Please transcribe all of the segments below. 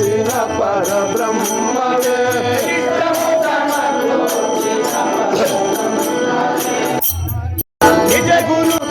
స్థిర పరబ్రహ్మవే. నిజ గురు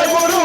Hey,